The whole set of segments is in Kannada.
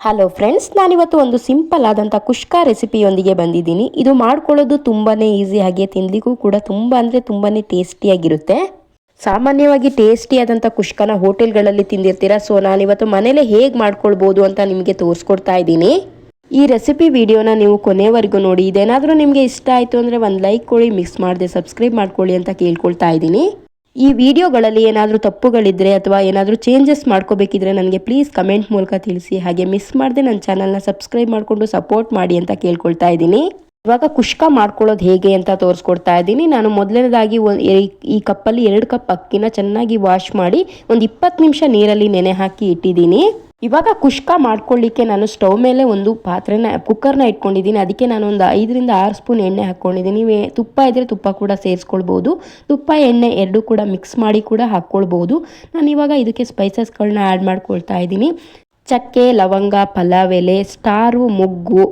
ಹಲೋ ಫ್ರೆಂಡ್ಸ್ ನಾನಿವತ್ತು ಒಂದು ಸಿಂಪಲ್ ಆದಂಥ ಕುಷ್ಕ ರೆಸಿಪಿಯೊಂದಿಗೆ ಬಂದಿದ್ದೀನಿ. ಇದು ಮಾಡ್ಕೊಳ್ಳೋದು ತುಂಬಾ ಈಸಿ ಹಾಗೆ, ತಿನ್ಲಿಕ್ಕೂ ಕೂಡ ತುಂಬ ಅಂದರೆ ತುಂಬಾ ಟೇಸ್ಟಿಯಾಗಿರುತ್ತೆ ಸಾಮಾನ್ಯವಾಗಿ ಟೇಸ್ಟಿಯಾದಂಥ ಕುಷ್ಕನ ಹೋಟೆಲ್ಗಳಲ್ಲಿ ತಿಂದಿರ್ತೀರ? ಸೊ ನಾನಿವತ್ತು ಮನೇಲೆ ಹೇಗೆ ಮಾಡ್ಕೊಳ್ಬೋದು ಅಂತ ನಿಮಗೆ ತೋರಿಸ್ಕೊಡ್ತಾ ಇದ್ದೀನಿ. ಈ ರೆಸಿಪಿ ವಿಡಿಯೋನ ನೀವು ಕೊನೆವರೆಗೂ ನೋಡಿ. ಇದೇನಾದರೂ ನಿಮಗೆ ಇಷ್ಟ ಆಯಿತು ಅಂದರೆ ಒಂದು ಲೈಕ್ ಕೊಡಿ ಮಿಕ್ಸ್ ಮಾಡಿದೆ ಸಬ್ಸ್ಕ್ರೈಬ್ ಮಾಡ್ಕೊಳ್ಳಿ ಅಂತ ಕೇಳ್ಕೊಳ್ತಾ ಇದ್ದೀನಿ. ಈ ವಿಡಿಯೋಗಳಲ್ಲಿ ಏನಾದರೂ ತಪ್ಪುಗಳಿದ್ದರೆ ಅಥವಾ ಏನಾದರೂ ಚೇಂಜಸ್ ಮಾಡ್ಕೋಬೇಕಿದ್ರೆ ನನಗೆ ಪ್ಲೀಸ್ ಕಮೆಂಟ್ ಮೂಲಕ ತಿಳಿಸಿ. ಹಾಗೆ ಮಿಸ್ ಮಾಡದೆ ನನ್ನ ಚಾನಲ್ನ ಸಬ್ಸ್ಕ್ರೈಬ್ ಮಾಡಿಕೊಂಡು ಸಪೋರ್ಟ್ ಮಾಡಿ ಅಂತ ಕೇಳ್ಕೊಳ್ತಾ ಇದ್ದೀನಿ. ಇವಾಗ ಕುಷ್ಕ ಮಾಡ್ಕೊಳ್ಳೋದು ಹೇಗೆ ಅಂತ ತೋರಿಸ್ಕೊಡ್ತಾ ಇದ್ದೀನಿ. ನಾನು ಮೊದಲನೇದಾಗಿ ಈ ಕಪ್ಪಲ್ಲಿ ಎರಡು ಕಪ್ ಅಕ್ಕಿನ ಚೆನ್ನಾಗಿ ವಾಶ್ ಮಾಡಿ ಒಂದು ಇಪ್ಪತ್ತು ನಿಮಿಷ ನೀರಲ್ಲಿ ನೆನೆ ಹಾಕಿ ಇಟ್ಟಿದ್ದೀನಿ. ಇವಾಗ ಕುಷ್ಕ ಮಾಡ್ಕೊಳ್ಳಿಕ್ಕೆ ನಾನು ಸ್ಟವ್ ಮೇಲೆ ಒಂದು ಪಾತ್ರೆನ, ಕುಕ್ಕರ್ನ ಇಟ್ಕೊಂಡಿದ್ದೀನಿ. ಅದಕ್ಕೆ ನಾನು ಒಂದು ಐದರಿಂದ ಆರು ಸ್ಪೂನ್ ಎಣ್ಣೆ ಹಾಕ್ಕೊಂಡಿದ್ದೀನಿ. ತುಪ್ಪ ಇದ್ದರೆ ತುಪ್ಪ ಕೂಡ ಸೇರಿಸ್ಕೊಳ್ಬೋದು. ತುಪ್ಪ, ಎಣ್ಣೆ ಎರಡೂ ಕೂಡ ಮಿಕ್ಸ್ ಮಾಡಿ ಕೂಡ ಹಾಕ್ಕೊಳ್ಬೋದು. ನಾನು ಇವಾಗ ಇದಕ್ಕೆ ಸ್ಪೈಸಸ್ಗಳನ್ನ ಆ್ಯಡ್ ಮಾಡ್ಕೊಳ್ತಾ ಇದ್ದೀನಿ. ಚಕ್ಕೆ, ಲವಂಗ, ಪಲಾವ್, ಎಲೆ, ಸ್ಟಾರು, ಮೊಗ್ಗು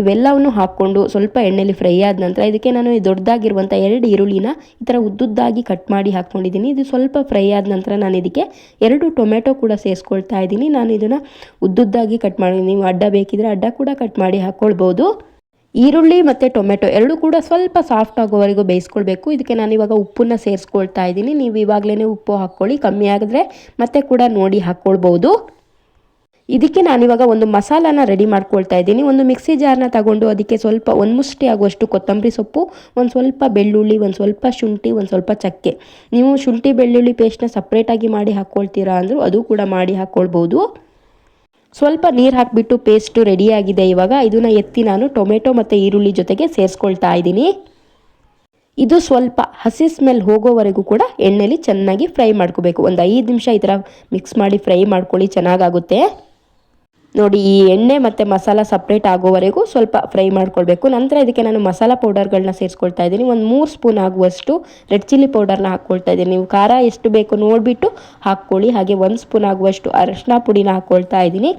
ಇವೆಲ್ಲವನ್ನು ಹಾಕ್ಕೊಂಡು ಸ್ವಲ್ಪ ಎಣ್ಣೆಲಿ ಫ್ರೈ ಆದ ನಂತರ ಇದಕ್ಕೆ ನಾನು ದೊಡ್ಡದಾಗಿರುವಂಥ ಎರಡು ಈರುಳ್ಳಿನ ಈ ಥರ ಉದ್ದುದ್ದಾಗಿ ಕಟ್ ಮಾಡಿ ಹಾಕ್ಕೊಂಡಿದ್ದೀನಿ. ಇದು ಸ್ವಲ್ಪ ಫ್ರೈ ಆದ ನಂತರ ನಾನು ಇದಕ್ಕೆ ಎರಡು ಟೊಮೆಟೊ ಕೂಡ ಸೇರಿಸ್ಕೊಳ್ತಾ ಇದ್ದೀನಿ. ನಾನು ಇದನ್ನು ಉದ್ದುದ್ದಾಗಿ ಕಟ್ ಮಾಡಿ, ನೀವು ಅಡ್ಡ ಬೇಕಿದ್ರೆ ಅಡ್ಡ ಕೂಡ ಕಟ್ ಮಾಡಿ ಹಾಕ್ಕೊಳ್ಬೋದು. ಈರುಳ್ಳಿ ಮತ್ತು ಟೊಮೆಟೊ ಎರಡೂ ಕೂಡ ಸ್ವಲ್ಪ ಸಾಫ್ಟ್ ಆಗೋವರೆಗೂ ಬೇಯಿಸ್ಕೊಳ್ಬೇಕು. ಇದಕ್ಕೆ ನಾನು ಇವಾಗ ಉಪ್ಪನ್ನು ಸೇರಿಸ್ಕೊಳ್ತಾ ಇದ್ದೀನಿ. ನೀವು ಇವಾಗಲೇ ಉಪ್ಪು ಹಾಕ್ಕೊಳ್ಳಿ. ಕಮ್ಮಿ ಆಗಿದ್ರೆ ಮತ್ತೆ ಕೂಡ ನೋಡಿ ಹಾಕ್ಕೊಳ್ಬೋದು. ಇದಕ್ಕೆ ನಾನಿವಾಗ ಒಂದು ಮಸಾಲಾನ ರೆಡಿ ಮಾಡ್ಕೊಳ್ತಾ ಇದ್ದೀನಿ. ಒಂದು ಮಿಕ್ಸಿ ಜಾರ್ನ ತಗೊಂಡು ಅದಕ್ಕೆ ಸ್ವಲ್ಪ ಒಂದು ಮುಷ್ಟಿ ಆಗುವಷ್ಟು ಕೊತ್ತಂಬರಿ ಸೊಪ್ಪು, ಒಂದು ಸ್ವಲ್ಪ ಬೆಳ್ಳುಳ್ಳಿ, ಒಂದು ಸ್ವಲ್ಪ ಶುಂಠಿ, ಒಂದು ಸ್ವಲ್ಪ ಚಕ್ಕೆ. ನೀವು ಶುಂಠಿ, ಬೆಳ್ಳುಳ್ಳಿ ಪೇಸ್ಟ್ನ ಸಪ್ರೇಟಾಗಿ ಮಾಡಿ ಹಾಕ್ಕೊಳ್ತೀರಾ ಅಂದರೂ ಅದು ಕೂಡ ಮಾಡಿ ಹಾಕ್ಕೊಳ್ಬೋದು ಸ್ವಲ್ಪ ನೀರು ಹಾಕಿಬಿಟ್ಟು ಪೇಸ್ಟು ರೆಡಿಯಾಗಿದೆ ಇವಾಗ. ಇದನ್ನು ಎತ್ತಿ ನಾನು ಟೊಮೆಟೊ ಮತ್ತು ಈರುಳ್ಳಿ ಜೊತೆಗೆ ಸೇರಿಸ್ಕೊಳ್ತಾ ಇದ್ದೀನಿ. ಇದು ಸ್ವಲ್ಪ ಹಸಿ ಸ್ಮೆಲ್ ಹೋಗೋವರೆಗೂ ಕೂಡ ಎಣ್ಣೆಲಿ ಚೆನ್ನಾಗಿ ಫ್ರೈ ಮಾಡ್ಕೋಬೇಕು. ಒಂದು ಐದು ನಿಮಿಷ ಈ ಥರ ಮಿಕ್ಸ್ ಮಾಡಿ ಫ್ರೈ ಮಾಡ್ಕೊಳ್ಳಿ, ಚೆನ್ನಾಗಾಗುತ್ತೆ. ನೋಡಿ, ಈ ಎಣ್ಣೆ ಮತ್ತು ಮಸಾಲ ಸಪ್ರೇಟ್ ಆಗೋವರೆಗೂ ಸ್ವಲ್ಪ ಫ್ರೈ ಮಾಡ್ಕೊಳ್ಬೇಕು. ನಂತರ ಇದಕ್ಕೆ ನಾನು ಮಸಾಲ ಪೌಡರ್ಗಳನ್ನ ಸೇರಿಸ್ಕೊಳ್ತಾ ಇದ್ದೀನಿ. ಒಂದು ಮೂರು ಸ್ಪೂನ್ ಆಗುವಷ್ಟು ರೆಡ್ ಚಿಲ್ಲಿ ಪೌಡರ್ನ ಹಾಕ್ಕೊಳ್ತಾ ಇದ್ದೀನಿ. ನೀವು ಖಾರ ಎಷ್ಟು ಬೇಕು ನೋಡಿಬಿಟ್ಟು ಹಾಕ್ಕೊಳ್ಳಿ. ಹಾಗೆ ಒಂದು ಸ್ಪೂನ್ ಆಗುವಷ್ಟು ಅರಶಿನ ಪುಡಿನ ಹಾಕ್ಕೊಳ್ತಾ ಇದ್ದೀನಿ.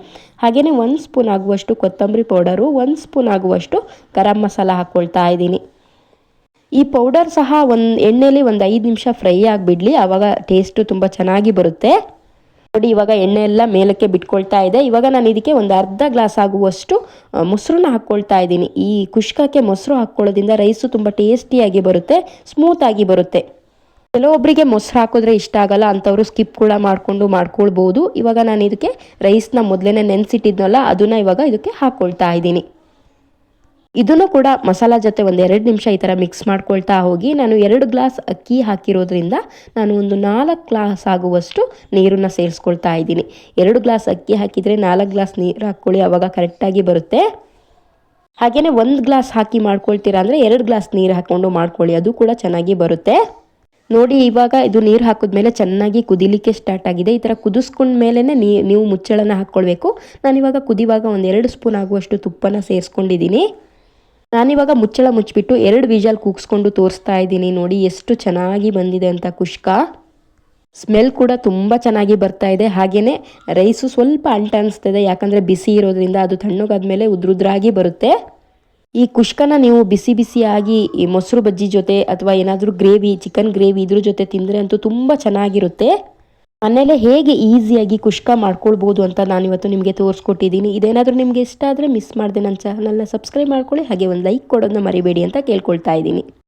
ಹಾಗೆಯೇ ಒಂದು ಸ್ಪೂನ್ ಆಗುವಷ್ಟು ಕೊತ್ತಂಬರಿ ಪೌಡರು ಒಂದು ಸ್ಪೂನ್ ಆಗುವಷ್ಟು ಗರಂ ಮಸಾಲ ಹಾಕ್ಕೊಳ್ತಾ ಇದ್ದೀನಿ. ಈ ಪೌಡರ್ ಸಹ ಒಂದು ಎಣ್ಣೆಯಲ್ಲಿ ಒಂದು ಐದು ನಿಮಿಷ ಫ್ರೈ ಆಗಿಬಿಡಲಿ. ಆವಾಗ ಟೇಸ್ಟು ತುಂಬ ಚೆನ್ನಾಗಿ ಬರುತ್ತೆ. ನೋಡಿ, ಇವಾಗ ಎಣ್ಣೆ ಎಲ್ಲ ಮೇಲಕ್ಕೆ ಬಿಟ್ಕೊಳ್ತಾ ಇದೆ. ಇವಾಗ ನಾನು ಇದಕ್ಕೆ ಒಂದು ಅರ್ಧ ಗ್ಲಾಸ್ ಆಗುವಷ್ಟು ಮೊಸರನ್ನ ಹಾಕ್ಕೊಳ್ತಾ ಇದ್ದೀನಿ. ಈ ಕುಷ್ಕಕ್ಕೆ ಮೊಸರು ಹಾಕ್ಕೊಳ್ಳೋದ್ರಿಂದ ರೈಸು ತುಂಬ ಟೇಸ್ಟಿಯಾಗಿ ಬರುತ್ತೆ ಸ್ಮೂತಾಗಿ ಬರುತ್ತೆ. ಕೆಲವೊಬ್ಬರಿಗೆ ಮೊಸರು ಹಾಕಿದ್ರೆ ಇಷ್ಟ ಆಗಲ್ಲ, ಅಂಥವ್ರು ಸ್ಕಿಪ್ ಕೂಡ ಮಾಡಿಕೊಂಡು ಮಾಡ್ಕೊಳ್ಬೋದು. ಇವಾಗ ನಾನು ಇದಕ್ಕೆ ರೈಸ್ನ ಮೊದಲೇ ನೆನೆಸಿಟ್ಟಿದ್ನಲ್ಲ, ಅದನ್ನು ಇವಾಗ ಇದಕ್ಕೆ ಹಾಕ್ಕೊಳ್ತಾ ಇದ್ದೀನಿ. ಇದನ್ನು ಕೂಡ ಮಸಾಲ ಜೊತೆ ಒಂದು ಎರಡು ನಿಮಿಷ ಈ ಥರ ಮಿಕ್ಸ್ ಮಾಡ್ಕೊಳ್ತಾ ಹೋಗಿ ನಾನು ಎರಡು ಗ್ಲಾಸ್ ಅಕ್ಕಿ ಹಾಕಿರೋದ್ರಿಂದ ನಾನು ಒಂದು ನಾಲ್ಕು ಗ್ಲಾಸ್ ಆಗುವಷ್ಟು ನೀರನ್ನು ಸೇರಿಸ್ಕೊಳ್ತಾ ಇದ್ದೀನಿ. ಎರಡು ಗ್ಲಾಸ್ ಅಕ್ಕಿ ಹಾಕಿದರೆ ನಾಲ್ಕು ಗ್ಲಾಸ್ ನೀರು ಹಾಕ್ಕೊಳ್ಳಿ ಆವಾಗ ಕರೆಕ್ಟಾಗಿ ಬರುತ್ತೆ. ಹಾಗೆಯೇ ಒಂದು ಗ್ಲಾಸ್ ಹಾಕಿ ಮಾಡ್ಕೊಳ್ತೀರಾ ಅಂದರೆ ಎರಡು ಗ್ಲಾಸ್ ನೀರು ಹಾಕ್ಕೊಂಡು ಮಾಡ್ಕೊಳ್ಳಿ, ಅದು ಕೂಡ ಚೆನ್ನಾಗಿ ಬರುತ್ತೆ. ನೋಡಿ ಇವಾಗ ಇದು ನೀರು ಹಾಕಿದ್ಮೇಲೆ ಚೆನ್ನಾಗಿ ಕುದಿಲಿಕ್ಕೆ ಸ್ಟಾರ್ಟ್ ಆಗಿದೆ. ಈ ಥರ ಕುದಿಸ್ಕೊಂಡ ಮೇಲೆ ನೀವು ಮುಚ್ಚಳನ ಹಾಕ್ಕೊಳ್ಬೇಕು. ನಾನಿವಾಗ ಕುದಿವಾಗ ಒಂದೆರಡು ಸ್ಪೂನ್ ಆಗುವಷ್ಟು ತುಪ್ಪನ ಸೇರಿಸ್ಕೊಂಡಿದ್ದೀನಿ. ನಾನಿವಾಗ ಮುಚ್ಚಳ ಮುಚ್ಚಿಬಿಟ್ಟು ಎರಡು ವಿಜಲ್ ಕೂಗಿಸ್ಕೊಂಡು ತೋರಿಸ್ತಾ ಇದ್ದೀನಿ. ನೋಡಿ, ಎಷ್ಟು ಚೆನ್ನಾಗಿ ಬಂದಿದೆ ಅಂತ ಕುಷ್ಕ. ಸ್ಮೆಲ್ ಕೂಡ ತುಂಬ ಚೆನ್ನಾಗಿ ಬರ್ತಾ ಇದೆ. ಹಾಗೆಯೇ ರೈಸು ಸ್ವಲ್ಪ ಅಂಟ ಅನಿಸ್ತಿದೆ. ಯಾಕಂದರೆ ಬಿಸಿ ಇರೋದ್ರಿಂದ ಅದು ತಣ್ಣಗಾದ್ಮೇಲೆ ಉದ್ರುದ್ರಾಗಿ ಬರುತ್ತೆ. ಈ ಕುಷ್ಕನ ನೀವು ಬಿಸಿ ಬಿಸಿಯಾಗಿ ಮೊಸರು ಬಜ್ಜಿ ಜೊತೆ ಅಥವಾ ಏನಾದರೂ ಗ್ರೇವಿ, ಚಿಕನ್ ಗ್ರೇವಿ ಇದ್ರ ಜೊತೆ ತಿಂದರೆ ಅಂತೂ ತುಂಬ ಚೆನ್ನಾಗಿರುತ್ತೆ. ಮನೇಲೆ ಹೇಗೆ ಈಸಿಯಾಗಿ ಖುಷ್ಕ ಮಾಡ್ಕೊಳ್ಬೋದು ಅಂತ ನಾನು ಇವತ್ತು ನಿಮಗೆ ತೋರಿಸ್ಕೊಟ್ಟಿದ್ದೀನಿ. ಇದೇನಾದರೂ ನಿಮಗೆ ಇಷ್ಟ ಆದರೆ ಮಿಸ್ ಮಾಡಿದೆ ನನ್ನ ಚಾನಲ್ನ ಸಬ್ಸ್ಕ್ರೈಬ್ ಮಾಡ್ಕೊಳ್ಳಿ, ಹಾಗೆ ಒಂದು ಲೈಕ್ ಕೊಡೋದನ್ನ ಮರಿಬೇಡಿ ಅಂತ ಕೇಳ್ಕೊಳ್ತಾ ಇದ್ದೀನಿ.